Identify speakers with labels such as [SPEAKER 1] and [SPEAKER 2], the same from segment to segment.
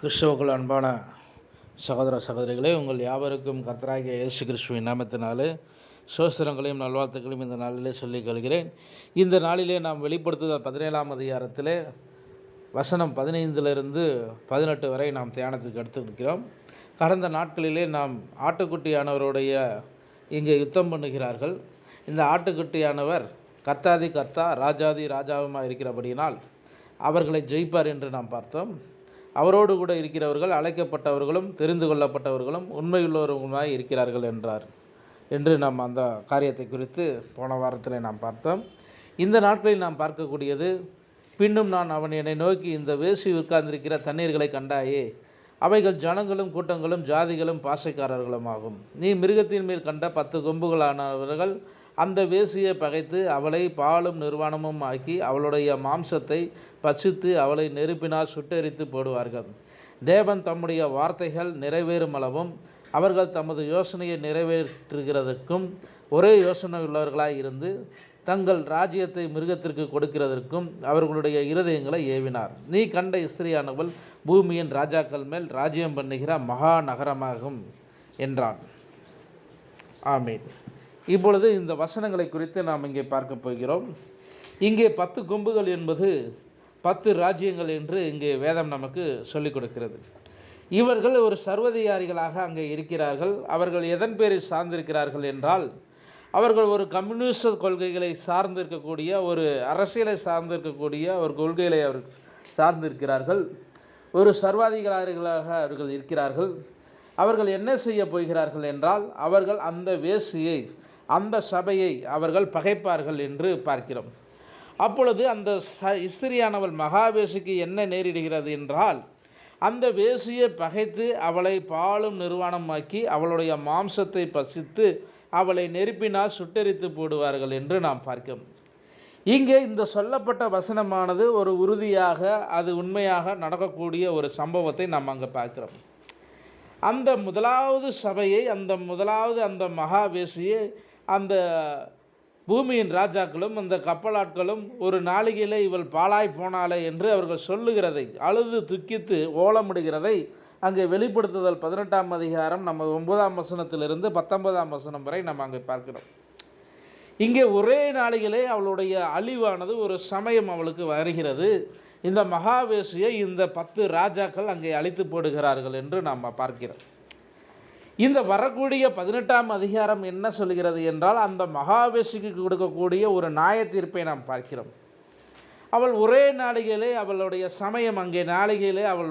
[SPEAKER 1] கிறிஸ்தவுக்குள் அன்பான சகோதர சகோதரிகளே உங்கள் யாவருக்கும் கத்தராகிய இயேசு கிறிஸ்துவின் நாமத்தினாலே சோஸ்திரங்களையும் நல்வாழ்த்துக்களையும் இந்த நாளிலே சொல்லிக் கொள்கிறேன். இந்த நாளிலே நாம் வெளிப்படுத்துதல் பதினேழாம் அதிகாரத்திலே வசனம் பதினைந்திலிருந்து பதினெட்டு வரை நாம் தியானத்துக்கு எடுத்துருக்கிறோம். கடந்த நாட்களிலே நாம் ஆட்டுக்குட்டியானவருடைய இங்கே யுத்தம் பண்ணுகிறார்கள். இந்த ஆட்டுக்குட்டியானவர் கத்தாதி கத்தா ராஜாதி ராஜாவுமாக இருக்கிறபடியினால் அவர்களை ஜெயிப்பார் என்று நாம் பார்த்தோம். அவரோடு கூட இருக்கிறவர்கள் அழைக்கப்பட்டவர்களும் தெரிந்து கொள்ளப்பட்டவர்களும் உண்மையுள்ளவர்களுமாய் இருக்கிறார்கள் என்றார். என்று நாம் அந்த காரியத்தை குறித்து போன வாரத்தில் நாம் பார்த்தோம். இந்த நாட்களில் நாம் பார்க்கக்கூடியது பின்னும் நான் அவன் என்னை நோக்கி இந்த வேசி உட்கார்ந்திருக்கிற தண்ணீர்களை கண்டாயே அவைகள் ஜனங்களும் கூட்டங்களும் ஜாதிகளும் பாசைக்காரர்களும் ஆகும் நீ மிருகத்தின் மேல் கண்ட பத்து கொம்புகளானவர்கள் அந்த வேசியை பகைத்து அவளை பாலும் நிர்வாணமும் ஆக்கி அவளுடைய மாம்சத்தை பசித்து அவளை நெருப்பினால் சுட்டெரித்து போடுவார்கள். தேவன் தம்முடைய வார்த்தைகள் நிறைவேறும் அளவும் அவர்கள் தமது யோசனையை நிறைவேற்றுகிறதற்கும் ஒரே யோசனை உள்ளவர்களாய் இருந்து தங்கள் ராஜ்யத்தை மிருகத்திற்கு கொடுக்கிறதற்கும் அவர்களுடைய இருதயங்களை ஏவினார். நீ கண்ட ஸ்திரியானவள் பூமியின் ராஜாக்கள் மேல் ராஜ்யம் பண்ணுகிற மகா நகரமாகும் என்றான். ஆமீன். இப்பொழுது இந்த வசனங்களை குறித்து நாம் இங்கே பார்க்க போகிறோம். இங்கே பத்து கொம்புகள் என்பது பத்து ராஜ்யங்கள் என்று இங்கே வேதம் நமக்கு சொல்லிக் கொடுக்கிறது. இவர்கள் ஒரு சர்வதிகாரிகளாக அங்கே இருக்கிறார்கள். அவர்கள் எதன் பேரில் சார்ந்திருக்கிறார்கள் என்றால் அவர்கள் ஒரு கம்யூனிஸ்ட் கொள்கைகளை சார்ந்திருக்கக்கூடிய ஒரு அரசியலை சார்ந்திருக்கக்கூடிய ஒரு கொள்கைகளை அவர் சார்ந்திருக்கிறார்கள். ஒரு சர்வாதிகாரிகளாக அவர்கள் இருக்கிறார்கள். அவர்கள் என்ன செய்ய போகிறார்கள் என்றால் அவர்கள் அந்த வேசியை அந்த சபையை அவர்கள் பகைப்பார்கள் என்று பார்க்கிறோம். அப்பொழுது அந்த ச இஸ்திரியானவள் மகாவேசுக்கு என்ன நேரிடுகிறது என்றால் அந்த வேசியை பகைத்து அவளை பாலும் நிர்வாணமாக்கி அவளுடைய மாம்சத்தை பசித்து அவளை நெருப்பினால் சுட்டெரித்து போடுவார்கள் என்று நாம் பார்க்கிறோம். இங்கே இந்த சொல்லப்பட்ட வசனமானது ஒரு உறுதியாக அது உண்மையாக நடக்கக்கூடிய ஒரு சம்பவத்தை நாம் அங்கே பார்க்கிறோம். அந்த முதலாவது சபையை அந்த முதலாவது அந்த மகாவேசியை அந்த பூமியின் ராஜாக்களும் அந்த கப்பலாட்களும் ஒரு நாளிகையில் இவள் பாலாய் போனாலே என்று அவர்கள் சொல்லுகிறதை அழுது துக்கித்து ஓலமிடுகிறதை அங்கே வெளிப்படுத்துதல் பதினெட்டாம் அதிகாரம் நம்ம ஒன்பதாம் வசனத்திலிருந்து பத்தொன்பதாம் வசனம் வரை நம்ம அங்கே பார்க்கிறோம். இங்கே ஒரே நாளிகளே அவளுடைய அழிவானது ஒரு சமயம் அவளுக்கு வருகிறது. இந்த மகாவேசியை இந்த பத்து ராஜாக்கள் அங்கே அழித்து போடுகிறார்கள் என்று நாம் பார்க்கிறோம். இந்த வரக்கூடிய பதினெட்டாம் அதிகாரம் என்ன சொல்கிறது என்றால் அந்த மகாவிஷுக்கு கொடுக்கக்கூடிய ஒரு நியாய தீர்ப்பை நாம் பார்க்கிறோம். அவள் ஒரே நாளிகையிலே அவளுடைய சமயம் அங்கே நாளிகையிலே அவள்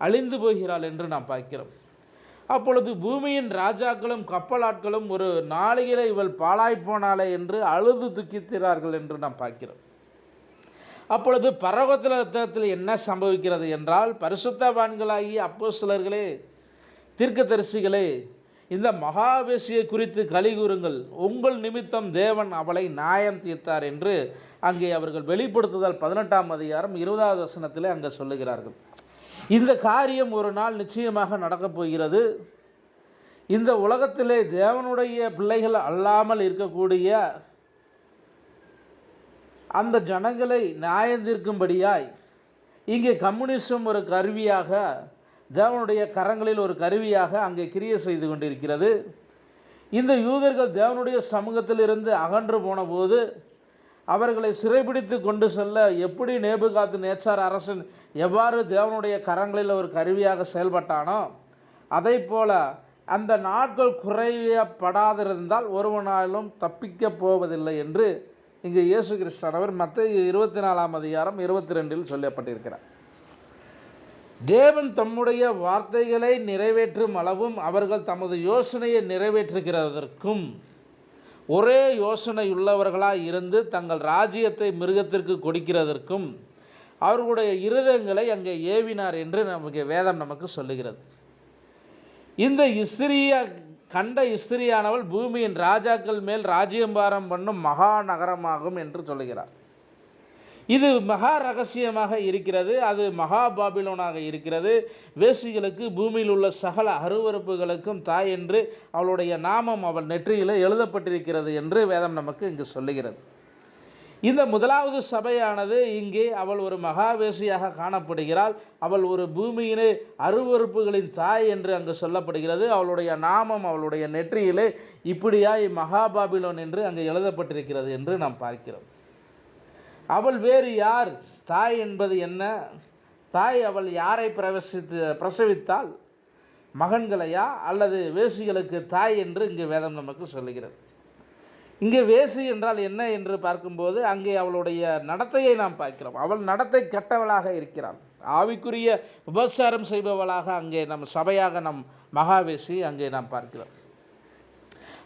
[SPEAKER 1] அழிந்து போகிறாள் என்று நாம் பார்க்கிறோம். அப்பொழுது பூமியின் ராஜாக்களும் கப்பலாட்களும் ஒரு நாளிகையில் இவள் பாழாய் என்று அழுது துக்கித்திறார்கள் என்று நாம் பார்க்கிறோம். அப்பொழுது பரவத்தில் என்ன சம்பவிக்கிறது என்றால் பரிசுத்தவான்களாகி அப்போ சிலர்களே தீர்க்கதரிசிகளே இந்த மகாவேசியை குறித்து கலிகூறுங்கள் உங்கள் நிமித்தம் தேவன் அவளை நியாயம் தீர்த்தார் என்று அங்கே அவர்கள் வெளிப்படுத்துதல் பதினெட்டாம் அதிகாரம் இருபதாவது வசனத்தில் அங்கே சொல்லுகிறார்கள். இந்த காரியம் ஒரு நாள் நிச்சயமாக நடக்கப் போகிறது. இந்த உலகத்திலே தேவனுடைய பிள்ளைகள் அல்லாமல் இருக்கக்கூடிய அந்த ஜனங்களை நியாயந்திருக்கும்படியாய் இங்கே கம்யூனிசம் ஒரு கருவியாக தேவனுடைய கரங்களில் ஒரு கருவியாக அங்கே கிரியை செய்து கொண்டிருக்கிறது. இந்த யூதர்கள் தேவனுடைய சமூகத்திலிருந்து அகன்று போனபோது அவர்களை சிறைபிடித்து கொண்டு செல்ல எப்படி நேபுகாத்து நேச்சார் அரசன் எவ்வாறு தேவனுடைய கரங்களில் ஒரு கருவியாக செயல்பட்டானோ அதை போல அந்த நாட்கள் குறையப்படாதிருந்தால் ஒருவனாலும் தப்பிக்க போவதில்லை என்று இங்கே இயேசு கிறிஸ்தானவர் மற்ற இருபத்தி நாலாம் அதிகாரம் இருபத்தி ரெண்டில் சொல்லப்பட்டிருக்கிறார். தேவன் தம்முடைய வார்த்தைகளை நிறைவேற்றும் அளவும் அவர்கள் தமது யோசனையை நிறைவேற்றுகிறதற்கும். ஒரே யோசனை உள்ளவர்களாக இருந்து தங்கள் ராஜ்யத்தை மிருகத்திற்கு கொடுக்கிறதற்கும் அவர்களுடைய இருதயங்களை அங்கே ஏவினார் என்று நமக்கு வேதம் நமக்கு சொல்லுகிறது. இந்த இஸ்திரியா கண்ட இஸ்திரியானவள் பூமியின் ராஜாக்கள் மேல் ராஜ்யம்பாரம் பண்ணும் மகா நகரமாகும் என்று சொல்லுகிறார் இது மகா ரகசியமாக இருக்கிறது அது மகா பாபிலோனாக இருக்கிறது. வேசிகளுக்கு பூமியில் உள்ள சகல அருவறுப்புகளுக்கும் தாய் என்று அவளுடைய நாமம் அவள் நெற்றியில் எழுதப்பட்டிருக்கிறது என்று வேதம் நமக்கு இங்கு சொல்லுகிறது. இந்த முதலாவது சபையானது இங்கே அவள் ஒரு மகாவேசியாக காணப்படுகிறாள். அவள் ஒரு பூமியிலே அருவறுப்புகளின் தாய் என்று அங்கு சொல்லப்படுகிறது. அவளுடைய நாமம் அவளுடைய நெற்றியிலே இப்படியாய் மகாபாபிலோன் என்று அங்கு எழுதப்பட்டிருக்கிறது என்று நாம் பார்க்கிறோம். அவள் வேறு யார்? தாய் என்பது என்ன? தாய் அவள் யாரை பிரவசித்து பிரசவித்தால் மகன்களையா? அல்லது வேசிகளுக்கு தாய் என்று இங்கே வேதம் நமக்கு சொல்லுகிறது. இங்கே வேசி என்றால் என்ன என்று பார்க்கும்போது அங்கே அவளுடைய நடத்தையை நாம் பார்க்கிறோம். அவள் நடத்தை கெட்டவளாக இருக்கிறாள். ஆவிக்குரிய உபசாரம் செய்பவளாக அங்கே நம் சபையாக நம் மகாவேசி அங்கே நாம் பார்க்கிறோம்.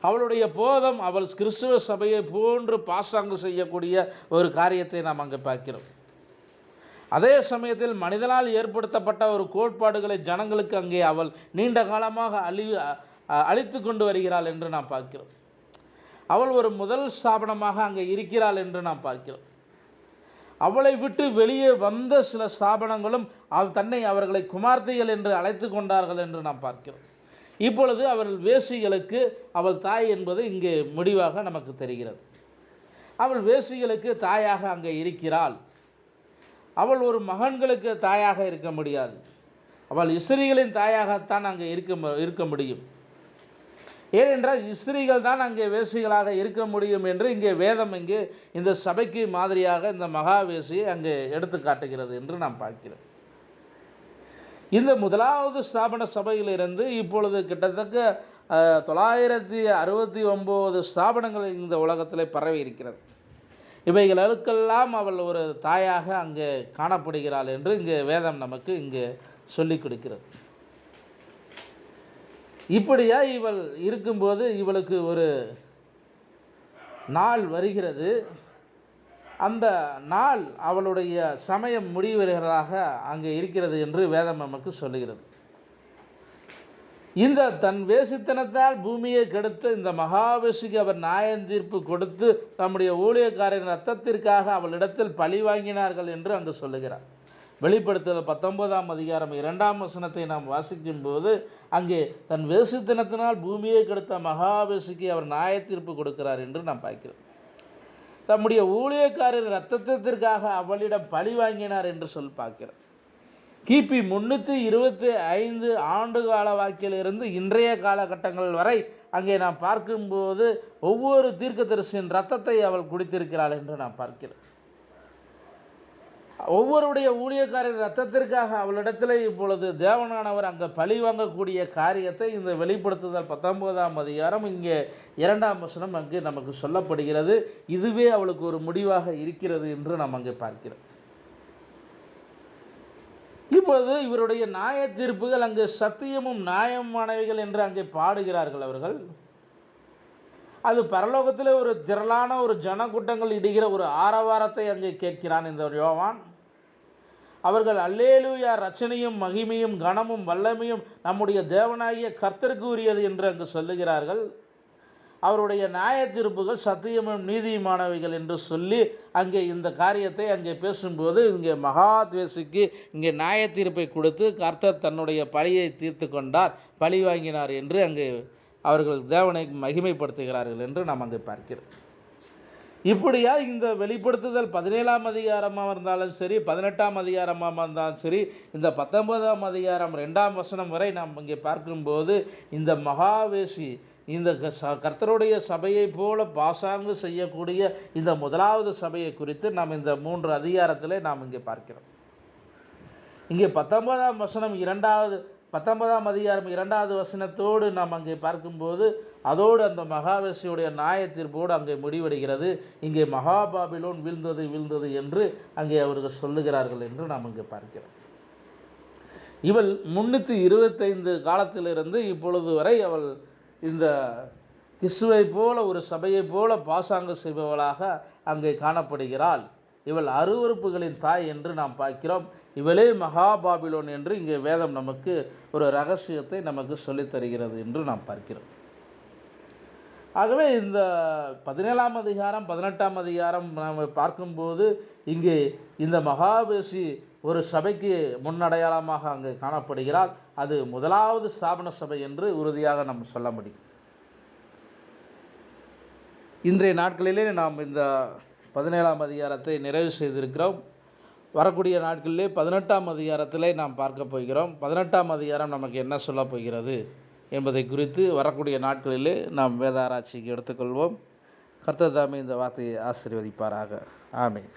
[SPEAKER 1] அவளுடைய போதம் அவள் கிறிஸ்துவ சபையை போன்று பாசாங்கு செய்யக்கூடிய ஒரு காரியத்தை நாம் அங்கே பார்க்கிறோம். அதே சமயத்தில் மனிதனால் ஏற்படுத்தப்பட்ட ஒரு கோட்பாடுகளை ஜனங்களுக்கு அங்கே அவள் நீண்ட காலமாக அழி அழித்து கொண்டு வருகிறாள் என்று நாம் பார்க்கிறோம். அவள் ஒரு முதல் ஸ்தாபனமாக அங்கே இருக்கிறாள் என்று நாம் பார்க்கிறோம். அவளை விட்டு வெளியே வந்த சில ஸ்தாபனங்களும் அவ் தன்னை அவர்களை குமார்த்தைகள் என்று அழைத்து கொண்டார்கள் என்று நாம் பார்க்கிறோம். இப்பொழுது அவர்கள் வேசிகளுக்கு அவள் தாய் என்பது இங்கே முடிவாக நமக்கு தெரிகிறது. அவள் வேசிகளுக்கு தாயாக அங்கே இருக்கிறாள். அவள் ஒரு மகன்களுக்கு தாயாக இருக்க முடியாது. அவள் இஸ்ரீகளின் தாயாகத்தான் அங்கே இருக்க மு- இருக்க முடியும். ஏனென்றால் இஸ்ரீகள் தான் அங்கே வேசிகளாக இருக்க முடியும் என்று இங்கே வேதம் இங்கே இந்த சபைக்கு மாதிரியாக இந்த மகாவேசியை அங்கே எடுத்து காட்டுகிறது என்று நாம் பார்க்கிறோம். இந்த முதலாவது ஸ்தாபன சபையிலிருந்து இப்பொழுது கிட்டத்தட்ட தொள்ளாயிரத்தி அறுபத்தி ஒம்பது ஸ்தாபனங்கள் இந்த உலகத்தில் பரவி இருக்கிறது. இவைகளுக்கெல்லாம் அவள் ஒரு தாயாக அங்கே காணப்படுகிறாள் என்று இங்கே வேதம் நமக்கு இங்கே சொல்லிக் கொடுக்கிறது. இப்படியா இவள் இருக்கும்போது இவளுக்கு ஒரு நாள் வருகிறது. அந்த நாள் அவளுடைய சமயம் முடிவருகிறதாக அங்கே இருக்கிறது என்று வேதம் நமக்கு சொல்லுகிறது. இந்த தன் வேசித்தனத்தால் பூமியை கெடுத்து இந்த மகாவிஷுக்கு அவர் நியாயம் தீர்ப்பு கொடுத்து தம்முடைய ஊழியக்காரரின் ரத்தத்திற்காக அவளிடத்தில் பழி வாங்கினார்கள் என்று அங்கு சொல்லுகிறார். வெளிப்படுத்துதல் பத்தொன்பதாம் அதிகாரம் இரண்டாம் வசனத்தை நாம் வாசிக்கும் போது அங்கே தன் வேசித்தனத்தினால் பூமியை கெடுத்த மகாவேசிக்கு அவர் நியாயத்தீர்ப்பு கொடுக்கிறார் என்று நாம் பார்க்கிறோம். தம்முடைய ஊழியக்காரர் ரத்தத்திற்காக அவளிடம் பழி வாங்கினார் என்று சொல் பார்க்கிறோம் கிபி முன்னூற்றி இருபத்தி ஐந்து ஆண்டு கால வாக்கிலிருந்து இன்றைய காலகட்டங்கள் வரை அங்கே நாம் பார்க்கும்போது ஒவ்வொரு தீர்க்கதரிசியின் ரத்தத்தை அவள் குடித்திருக்கிறாள் என்று நாம் பார்க்கிறோம். ஒவ்வொருடைய ஊழியக்காரர் ரத்தத்திற்காக அவளிடத்தில் இப்பொழுது தேவனானவர் அங்கே பழி வாங்கக்கூடிய காரியத்தை இந்த வெளிப்படுத்துதல் பத்தொன்பதாம் அதிகாரம் இங்கே இரண்டாம் வசனம் அங்கு நமக்கு சொல்லப்படுகிறது. இதுவே அவளுக்கு ஒரு முடிவாக இருக்கிறது என்று நாம் அங்கே பார்க்கிறோம். இப்பொழுது இவருடைய நியாய தீர்ப்புகள் அங்கு சத்தியமும் நியாயமானவைகள் என்று அங்கே பாடுகிறார்கள் அவர்கள். அது பரலோகத்தில் ஒரு திரளான ஒரு ஜனக்கூட்டங்கள் இடுகிற ஒரு ஆரவாரத்தை அங்கே கேட்கிறான் இந்த யோவான். அவர்கள் அல்லேலூயா ரச்சனையும் மகிமையும் கனமும் வல்லமையும் நம்முடைய தேவனாகிய கர்த்தருக்கு உரியது என்று அங்கு சொல்லுகிறார்கள். அவருடைய நியாய தீர்ப்புகள் சத்தியமும் நீதியுமானவைகள் என்று சொல்லி அங்கே இந்த காரியத்தை அங்கே பேசும்போது இங்கே மகாத்வேசிக்கு இங்கே நியாய தீர்ப்பை கொடுத்து கர்த்தர் தன்னுடைய பழியை தீர்த்து கொண்டார் பழி வாங்கினார் என்று அங்கே அவர்கள் தேவனை மகிமைப்படுத்துகிறார்கள் என்று நாம் அங்கே பார்க்கிறோம். இப்படியா இந்த வெளிப்படுத்துதல் பதினேழாம் அதிகாரமாக இருந்தாலும் சரி பதினெட்டாம் அதிகாரமாக இருந்தாலும் சரி இந்த பத்தொன்பதாம் அதிகாரம் ரெண்டாம் வசனம் வரை நாம் இங்கே பார்க்கும்போது இந்த மகாவேசி இந்த க- ச- கர்த்தருடைய சபையைப் போல பாசாங்கு செய்யக்கூடிய இந்த முதலாவது சபையை குறித்து நாம் இந்த மூன்று அதிகாரத்தில் நாம் இங்கே பார்க்கிறோம். இங்கே பத்தொன்பதாம் வசனம் இரண்டாவது பத்தொன்பதாம் அதிகாரம் இரண்டாவது வசனத்தோடு நாம் அங்கே பார்க்கும்போது அதோடு அந்த மகாவேசியுடைய நியாய அங்கே முடிவடைகிறது. இங்கே மகாபாபிலோன் வீழ்ந்தது வீழ்ந்தது என்று அங்கே அவர்கள் சொல்லுகிறார்கள் என்று நாம் இங்கே பார்க்கிறோம். இவள் முன்னூற்றி இருபத்தைந்து காலத்திலிருந்து இப்பொழுது வரை அவள் இந்த கிசுவை போல ஒரு சபையைப் போல பாசாங்கம் செய்பவளாக அங்கே காணப்படுகிறாள். இவள் அருவருப்புகளின் தாய் என்று நாம் பார்க்கிறோம். இவளே மகாபாபிலோன் என்று இங்கே வேதம் நமக்கு ஒரு ரகசியத்தை நமக்கு சொல்லித் தருகிறது என்று நாம் பார்க்கிறோம். ஆகவே இந்த பதினேழாம் அதிகாரம் பதினெட்டாம் அதிகாரம் நாம் பார்க்கும்போது இங்கே இந்த மகாபேசி ஒரு சபைக்கு முன்னடையாளமாக அங்கே காணப்படுகிறார். அது முதலாவது ஸ்தாபன சபை என்று உறுதியாக நாம் சொல்ல முடியும். இன்றைய நாட்களிலே நாம் இந்த பதினேழாம் அதிகாரத்தை நிறைவு செய்திருக்கிறோம். வரக்கூடிய நாட்களிலே பதினெட்டாம் அதிகாரத்திலே நாம் பார்க்க போகிறோம். பதினெட்டாம் அதிகாரம் நமக்கு என்ன சொல்ல போகிறது என்பதை குறித்து வரக்கூடிய நாட்களிலே நாம் வேதாராய்ச்சிக்கு எடுத்துக்கொள்வோம். கர்த்தர் தாமே இந்த வார்த்தையை ஆசீர்வதிப்பாராக. ஆமீன்.